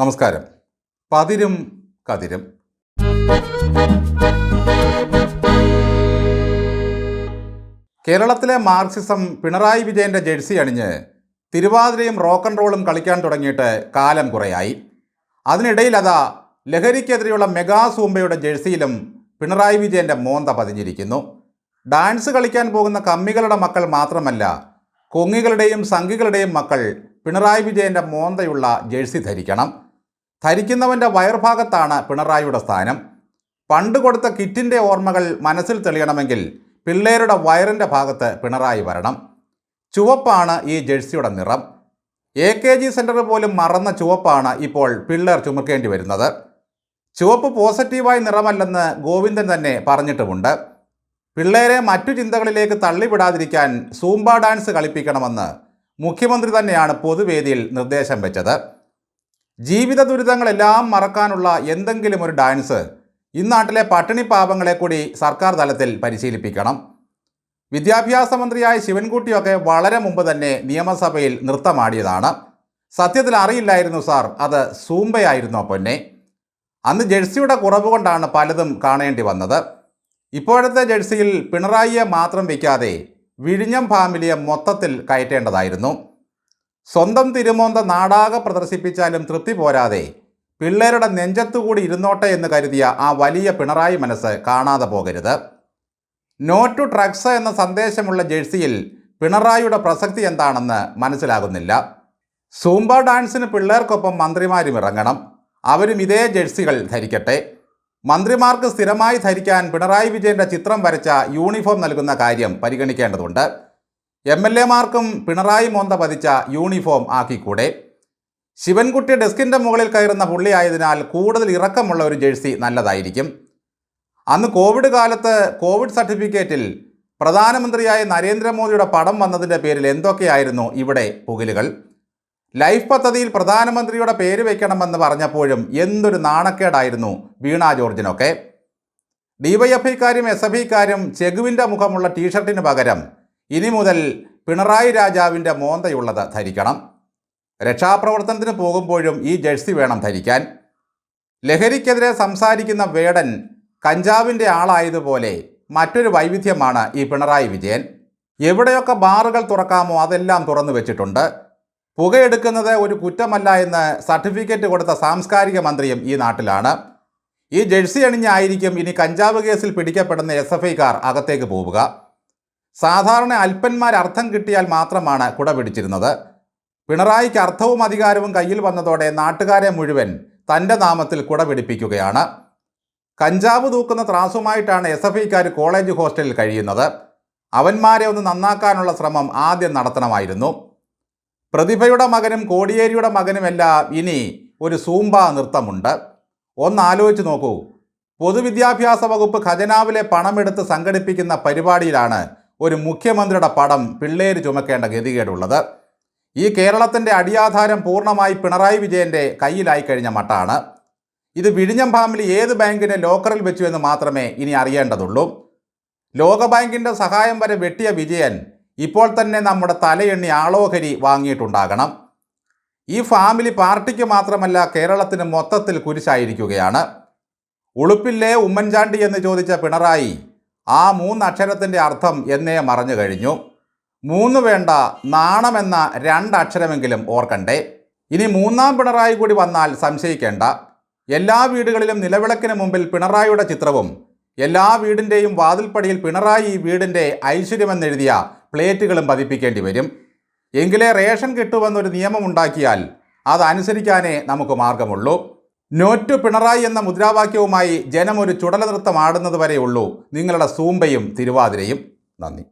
നമസ്കാരം. പതിരും കതിരും. കേരളത്തിലെ മാർക്സിസം പിണറായി വിജയന്റെ ജേഴ്സി അണിഞ്ഞ് തിരുവാതിരയും റോക്ക് ആൻഡ് റോളും കളിക്കാൻ തുടങ്ങിയിട്ട് കാലം കുറയായി. അതിനിടയിൽ അതാ ലഹരിക്കെതിരെയുള്ള മെഗാ സൂംബയുടെ ജേഴ്സിയിലും പിണറായി വിജയന്റെ മോന്ത പതിഞ്ഞിരിക്കുന്നു. ഡാൻസ് കളിക്കാൻ പോകുന്ന കമ്മികളുടെ മക്കൾ മാത്രമല്ല കൊങ്ങികളുടെയും സംഘികളുടെയും മക്കൾ പിണറായി വിജയന്റെ മോന്തയുള്ള ജേഴ്സി ധരിക്കണം. ധരിക്കുന്നവന്റെ വയർഭാഗത്താണ് പിണറായിയുടെ സ്ഥാനം. പണ്ട് കൊടുത്ത കിറ്റിന്റെ ഓർമ്മകൾ മനസ്സിൽ തെളിയണമെങ്കിൽ പിള്ളേരുടെ വയറിന്റെ ഭാഗത്ത് പിണറായി വരണം. ചുവപ്പാണ് ഈ ജേഴ്സിയുടെ നിറം. എ കെ ജി സെന്റർ പോലും മറന്ന ചുവപ്പാണ് ഇപ്പോൾ പിള്ളേർ ചുമക്കേണ്ടി വരുന്നത്. ചുവപ്പ് പോസിറ്റീവായ നിറമല്ലെന്ന് ഗോവിന്ദൻ തന്നെ പറഞ്ഞിട്ടുമുണ്ട്. പിള്ളേരെ മറ്റു ചിന്തകളിലേക്ക് തള്ളിവിടാതിരിക്കാൻ സൂംബ ഡാൻസ് കളിപ്പിക്കണമെന്ന് മുഖ്യമന്ത്രി തന്നെയാണ് പൊതുവേദിയിൽ നിർദ്ദേശം വെച്ചത്. ജീവിത ദുരിതങ്ങളെല്ലാം മറക്കാനുള്ള എന്തെങ്കിലും ഒരു ഡാൻസ് ഇന്നാട്ടിലെ പട്ടിണി പാപങ്ങളെ കൂടി സർക്കാർ തലത്തിൽ പരിശീലിപ്പിക്കണം. വിദ്യാഭ്യാസ മന്ത്രിയായ ശിവൻകുട്ടിയൊക്കെ വളരെ മുമ്പ് തന്നെ നിയമസഭയിൽ നൃത്തമാടിയതാണ്. സത്യത്തിൽ അറിയില്ലായിരുന്നു സാർ അത് സൂമ്പയായിരുന്നു പൊന്നെ? അന്ന് ജേഴ്സിയുടെ കുറവ് കൊണ്ടാണ് പലതും കാണേണ്ടി വന്നത്. ഇപ്പോഴത്തെ ജേഴ്സിയിൽ പിണറായിയെ മാത്രം വയ്ക്കാതെ വിഴിഞ്ഞം ഫാമിലിയെ മൊത്തത്തിൽ കയറ്റേണ്ടതായിരുന്നു. സ്വന്തം തിരുമോന്ത നാടാകെ പ്രദർശിപ്പിച്ചാലും തൃപ്തി പോരാതെ പിള്ളേരുടെ നെഞ്ചത്തുകൂടി ഇരുന്നോട്ടെ എന്ന് കരുതിയ ആ വലിയ പിണറായി മനസ്സ് കാണാതെ പോകരുത്. നോ ടു ഡ്രഗ്സ് എന്ന സന്ദേശമുള്ള ജേഴ്സിയിൽ പിണറായിയുടെ പ്രസക്തി എന്താണെന്ന് മനസ്സിലാകുന്നില്ല. സൂംബ ഡാൻസിന് പിള്ളേർക്കൊപ്പം മന്ത്രിമാരും ഇറങ്ങണം. അവരും ഇതേ ജേഴ്സികൾ ധരിക്കട്ടെ. മന്ത്രിമാർക്ക് സ്ഥിരമായി ധരിക്കാൻ പിണറായി വിജയന്റെ ചിത്രം വരച്ച യൂണിഫോം നൽകുന്ന കാര്യം പരിഗണിക്കേണ്ടതുണ്ട്. എം എൽ എമാർക്കും പിണറായി മോന്ത പതിച്ച യൂണിഫോം ആക്കിക്കൂടെ? ശിവൻകുട്ടി ഡെസ്കിന്റെ മുകളിൽ കയറുന്ന പുള്ളിയായതിനാൽ കൂടുതൽ ഇറക്കമുള്ള ഒരു ജേഴ്സി നല്ലതായിരിക്കും. അന്ന് കോവിഡ് കാലത്ത് കോവിഡ് സർട്ടിഫിക്കറ്റിൽ പ്രധാനമന്ത്രിയായ നരേന്ദ്രമോദിയുടെ പടം വന്നതിന്റെ പേരിൽ എന്തൊക്കെയായിരുന്നു ഇവിടെ പുകിലുകൾ? ലൈഫ് പദ്ധതിയിൽ പ്രധാനമന്ത്രിയുടെ പേര് വയ്ക്കണമെന്ന് പറഞ്ഞപ്പോഴും എന്തൊരു നാണക്കേടായിരുന്നു വീണ ജോർജിനൊക്കെ. ഡിവൈഎഫ്ഐക്കാരും എസ് എഫ് ഐക്കാരും ചെഗുവിന്റെ മുഖമുള്ള ടീഷർട്ടിന് പകരം ഇനി മുതൽ പിണറായി രാജാവിന്റെ മോന്തയുള്ളത് ധരിക്കണം. രക്ഷാപ്രവർത്തനത്തിന് പോകുമ്പോഴും ഈ ജേഴ്സി വേണം ധരിക്കാൻ. ലഹരിക്കെതിരെ സംസാരിക്കുന്ന വേടൻ കഞ്ചാവിന്റെ ആളായതുപോലെ മറ്റൊരു വൈവിധ്യമാണ് ഈ പിണറായി വിജയൻ. എവിടെയൊക്കെ ബാറുകൾ തുറക്കാമോ അതെല്ലാം തുറന്നു വെച്ചിട്ടുണ്ട്. പുകയെടുക്കുന്നത് ഒരു കുറ്റമല്ല എന്ന് സർട്ടിഫിക്കറ്റ് കൊടുത്ത സാംസ്കാരിക മന്ത്രിയും ഈ നാട്ടിലാണ്. ഈ ജേഴ്സി അണിഞ്ഞായിരിക്കും ഇനി കഞ്ചാവ് കേസിൽ പിടിക്കപ്പെടുന്ന എസ് എഫ് ഐക്കാർ അകത്തേക്ക് പോവുക. സാധാരണ അല്പന്മാർ അർത്ഥം കിട്ടിയാൽ മാത്രമാണ് കുട പിടിച്ചിരുന്നത്. പിണറായിക്ക് അർത്ഥവും അധികാരവും കയ്യിൽ വന്നതോടെ നാട്ടുകാരെ മുഴുവൻ തന്റെ നാമത്തിൽ കുട പിടിപ്പിക്കുകയാണ്. കഞ്ചാവ് തൂക്കുന്ന ത്രാസുമായിട്ടാണ് എസ് എഫ് ഐക്കാർ കോളേജ് ഹോസ്റ്റലിൽ കഴിയുന്നത്. അവന്മാരെ ഒന്ന് നന്നാക്കാനുള്ള ശ്രമം ആദ്യം നടത്തണമായിരുന്നു. പ്രതിഭയുടെ മകനും കോടിയേരിയുടെ മകനുമെല്ലാം ഇനി ഒരു സൂംബ നൃത്തമുണ്ട്. ഒന്ന് ആലോചിച്ച് നോക്കൂ. പൊതുവിദ്യാഭ്യാസ വകുപ്പ് ഖജനാവിലെ പണമെടുത്ത് സംഘടിപ്പിക്കുന്ന പരിപാടിയിലാണ് ഒരു മുഖ്യമന്ത്രിയുടെ പടം പിള്ളേര് ചുമക്കേണ്ട ഗതികേടുള്ളത്. ഈ കേരളത്തിന്റെ അടിയാധാരം പൂർണമായി പിണറായി വിജയന്റെ കയ്യിലായി കഴിഞ്ഞ മട്ടാണ്. ഇത് വിഴിഞ്ഞം ഫാമിലി ഏത് ബാങ്കിനെ ലോക്കറിൽ വെച്ചു എന്ന് മാത്രമേ ഇനി അറിയേണ്ടതുള്ളൂ. ലോകബാങ്കിന്റെ സഹായം വരെ വെട്ടിയ വിജയൻ ഇപ്പോൾ തന്നെ നമ്മുടെ തലയെണ്ണി ആളോഹരി വാങ്ങിയിട്ടുണ്ടാകണം. ഈ ഫാമിലി പാർട്ടിക്ക് മാത്രമല്ല കേരളത്തിന് മൊത്തത്തിൽ കുരിശായിരിക്കുകയാണ്. ഉളുപ്പില്ലേ ഉമ്മൻചാണ്ടി എന്ന് ചോദിച്ച പിണറായി ആ മൂന്നക്ഷരത്തിന്റെ അർത്ഥം എന്നേ മറഞ്ഞു കഴിഞ്ഞു. മൂന്ന് വേണ്ട നാണമെന്ന രണ്ടക്ഷരമെങ്കിലും ഓർക്കണ്ടേ. ഇനി മൂന്നാം പിണറായി കൂടി വന്നാൽ സംശയിക്കേണ്ട. എല്ലാ വീടുകളിലും നിലവിളക്കിന് മുമ്പിൽ പിണറായിയുടെ ചിത്രവും എല്ലാ വീടിന്റെയും വാതിൽപ്പടിയിൽ പിണറായി വീടിന്റെ ഐശ്വര്യമെന്നെഴുതിയ പ്ലേറ്റുകളും പതിപ്പിക്കേണ്ടി വരും. എങ്കിലേ റേഷൻ കിട്ടുമെന്നൊരു നിയമമുണ്ടാക്കിയാൽ അതനുസരിക്കാനേ നമുക്ക് മാർഗമുള്ളൂ. നോറ്റു പിണറായി എന്ന മുദ്രാവാക്യവുമായി ജനം ഒരു ചുടല നൃത്തം ആടുന്നത് വരെയുള്ളൂ. നിങ്ങളുടെ സൂമ്പയും തിരുവാതിരയും. നന്ദി.